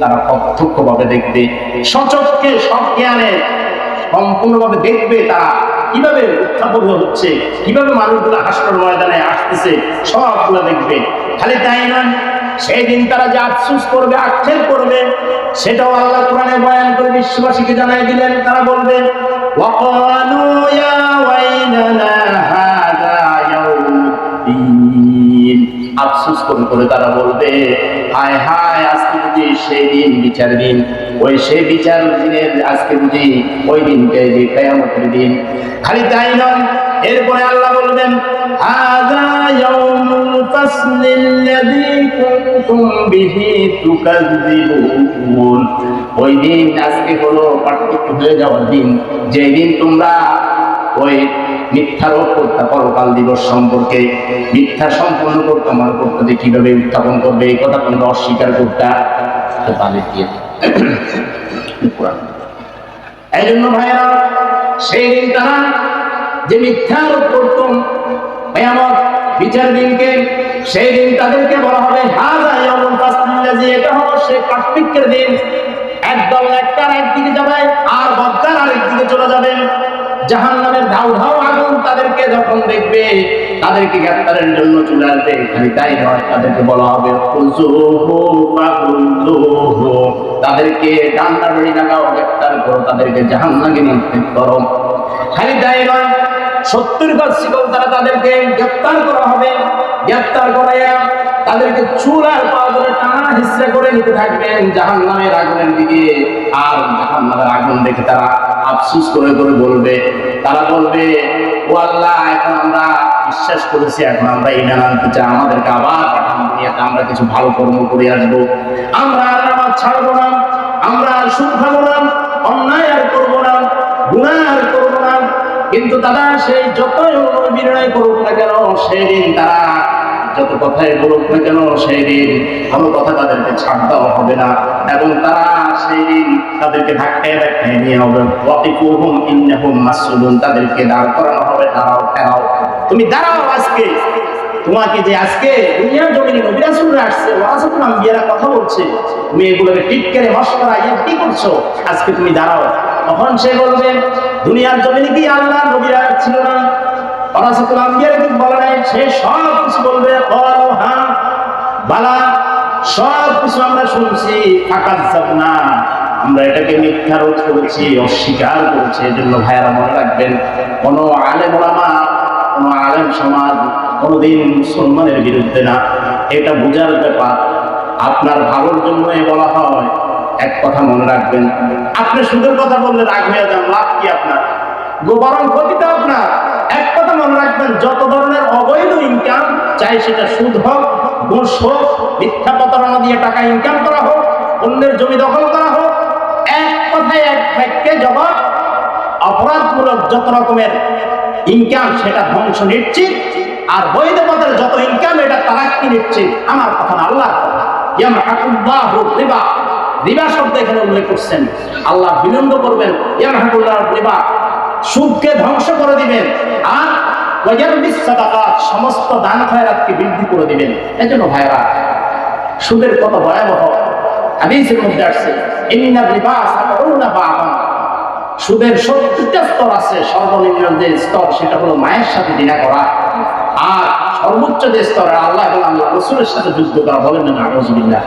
তারা দেখবে। সচককে সব সম্পূর্ণভাবে দেখবে তারা কীভাবে উত্থাপন হচ্ছে, কীভাবে মানুষগুলো হাসপাতাল ময়দানে আসতেছে, সবগুলো দেখবে। খালি তাই নয় সেই দিন তারা যে আফসুস করবে, আক্ষেপ করবে, সেটাও আল্লাহ কোরআনে বয়ান করে বিশ্ববাসীকে জানাই দিলেন। তারা বলবে আফসুস করে করে তারা বলবে, হায় হায় আজকে বুঝি সেই দিন বিচার দিন। ওই সেই বিচার দিনের আজকে বুঝি ওই দিনকে কেয়ামতের দিন। খালি তাই নয়, এরপরে আল্লাহ বলবেন ওই দিন আজকে হলো পার্থক্য হয়ে যাওয়ার দিন। যেই দিন তোমরা ওই মিথ্যারোপ করতে পরকাল দিবস সম্পর্কে, মিথ্যা সম্পূর্ণ করতে মনে করতে যে কীভাবে উত্থাপন করবে, এই কথা তোমরা অস্বীকার করতে তাদের দিয়ে এই জন্য ভাইয়া সেই দিন তারা যে মিথ্যা মিথ্যারোপ করতুম ভয়ানক বিচার দিনকে, সেই দিন তাদেরকে বলা হবে হাজা ইয়াউমুল ফাসলিল্লাযী এটা হলো সেই পার্থক্যের দিন। একদল একটার একদিকে যাবে, আর বদ্দার আরেকদিকে চলে যাবে। জাহান নামের ধাউ ধাউ আগুন তাদেরকে যখন দেখবে, তাদেরকে গ্রেপ্তারের জন্য চলে আসবে। খালি তাই নয়, তাদেরকে বলা হবে তাদেরকে ডান্ডা বেড়ি লাগাও গ্রেপ্তার করো, তাদেরকে জাহান নামে নিক্ষেপ করো। খালি তাই নয়, সত্তর গজ শিকল তারা তাদেরকে গ্রেপ্তার করা হবে। গ্রেপ্তার করাইয়া তাদেরকে চুল আর পা ধরে টানা হিসা করে নিতে থাকবেন জাহান নামের আগুনের দিকে। আর জাহান নামের আগুন দেখে তারা আফসুস করে করে বলবে, তারা বলবে, ও আল্লাহ, এখন আমরা বিশ্বাস করেছি, এখন আমরা ইমান আনতে চাই, আমাদেরকে আবার পাঠান আমরা কিছু ভালো কর্ম করে আসব। আমরা আর নামাজ ছাড়বো না, আমরা আর সুদ খাব না, অন্যায় আর করব না গুণা আর করব না। কিন্তু তারা সেই যতই বিনয় করুক না কেন সেই দিন তারা যত কথাই বলুক না কেন সেই দিন কোনো কথা তাদেরকে ছাড় দেওয়া হবে না। এবং তারা সেই তাদেরকে ধাক্কায় ধাক্কায় নিয়ে হবে ওয়াকিফুহুম ইন্নাহুম মাসউলুন তাদেরকে দাঁড় করানো হবে, দাঁড়াও ফেরাও তুমি দাঁড়াও আজকে। তোমাকে যে আজকে দুনিয়ার জমিনে নবী রাসূলরা আসছে ওয়ারাসাতুল আম্বিয়ারা কথা বলছে তুমি এগুলোকে টিটকারে মশকরা ইয়া কি করছ? আজকে তুমি দাঁড়াও। তখন সে বলবে, দুনিয়ার জমিনে কি আল্লাহ নবীরা ছিল না? ওরাসাতুল আম্বিয়ার কি বলে সে সব কিছু বলবে হ্যাঁ বালা সব কিছু আমরা শুনছি, ফাঁকা না। আমরা এটাকে মিথ্যা রোধ করেছি, অস্বীকার করেছি এই জন্য ভাইয়ারা মনে রাখবেন, কোনো আলেম ওলামা, কোনো আলেম সমাজ কোনোদিন মুসলমানের বিরুদ্ধে না। এটা বোঝার ব্যাপার, আপনার ভালোর জন্যই বলা হয়। এক কথা মনে রাখবেন, আপনি সুন্দর কথা বললে রাগ যান, লাভ কি আপনার? বরং ক্ষতিটা আপনার। এক কথা মনে রাখবেন, যত ধরনের অবৈধ ইনকাম চাই সেটা সুদ হোক, ঘুষ হোক মিথ্যা প্রতারণা দিয়ে টাকা ইনকাম করা হোক, অন্যের জমি দখল করা হোক, এক কথায় এক বাক্যে জবাব, অপরাধমূলক যত রকমের ইনকাম সেটা ধ্বংস নিশ্চিত, আর বৈধ পথের যত ইনকাম এটা তারাক্কি নিশ্চিত, আমার কথা না ইয়ামহাকুল্লাহু রিবা। রিবা শব্দ এখানে উল্লেখ করছেন। আল্লাহ বিলম্ব করবেন। ইয়ামহাকুল্লাহ রিবা। সুদকে ধ্বংস করে দিবেন। আর সমস্ত দান খয়রাতকে বৃদ্ধি করে দিবেন। এজন্য ভাইরা সুদের কত ভয়াবহ। হাদিসের মধ্যে আসছে, ইন্না রিবা সাতাউনা বাবান সুদের সত্যিটা স্তর আছে, সর্বনিম্ন যে স্তর, সেটা হলো মায়ের সাথে দিনা করা। আর সর্বোচ্চ যে স্তর, আল্লাহ এবং আল্লাহ রসুলের সাথে যুদ্ধ করা বলেন না আলহামদুলিল্লাহ